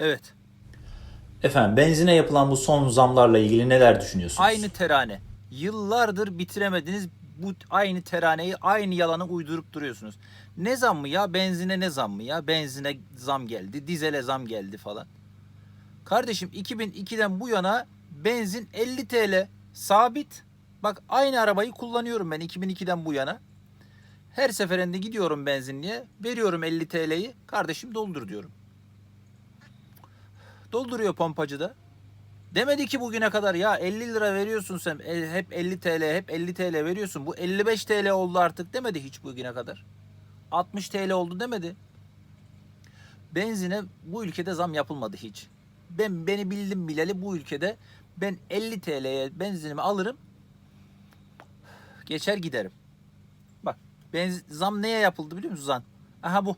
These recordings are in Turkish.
Evet. Efendim benzine yapılan bu son zamlarla ilgili neler düşünüyorsunuz? Aynı terane. Yıllardır bitiremediniz bu aynı teraneyi aynı yalanı uydurup duruyorsunuz. Ne zam mı ya? Benzine ne zam mı ya? Benzine zam geldi, dizele zam geldi falan. Kardeşim 2002'den bu yana benzin 50 TL sabit. Bak aynı arabayı kullanıyorum ben 2002'den bu yana. Her seferinde gidiyorum benzinliğe, veriyorum 50 TL'yi. Kardeşim doldur diyorum. Dolduruyor pompacı da. Demedi ki bugüne kadar ya 50 lira veriyorsun sen e, hep 50 TL hep 50 TL veriyorsun. Bu 55 TL oldu artık demedi hiç bugüne kadar. 60 TL oldu demedi. Benzine bu ülkede zam yapılmadı hiç. Ben beni bildim bileli bu ülkede ben 50 TL'ye benzinimi alırım. Geçer giderim. Bak benz, zam neye yapıldı biliyor musun zam? Aha bu.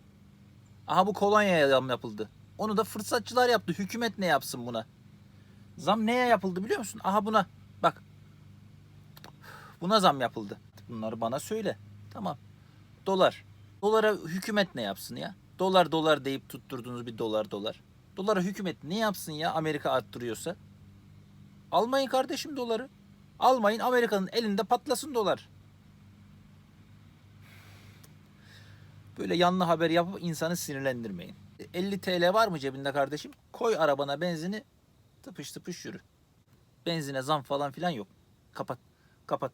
Aha bu kolonyaya zam yapıldı. Onu da fırsatçılar yaptı. Hükümet ne yapsın buna? Zam neye yapıldı biliyor musun? Aha buna. Bak. Buna zam yapıldı. Bunları bana söyle. Tamam. Dolar. Dolara hükümet ne yapsın ya? Dolar dolar deyip tutturdunuz bir dolar dolar. Dolara hükümet ne yapsın ya Amerika arttırıyorsa? Almayın kardeşim doları. Almayın Amerika'nın elinde patlasın dolar. Böyle yanlı haber yapıp insanı sinirlendirmeyin. 50 TL var mı cebinde kardeşim? Koy arabana benzini tıpış tıpış yürü. Benzine zam falan filan yok. Kapat. Kapat.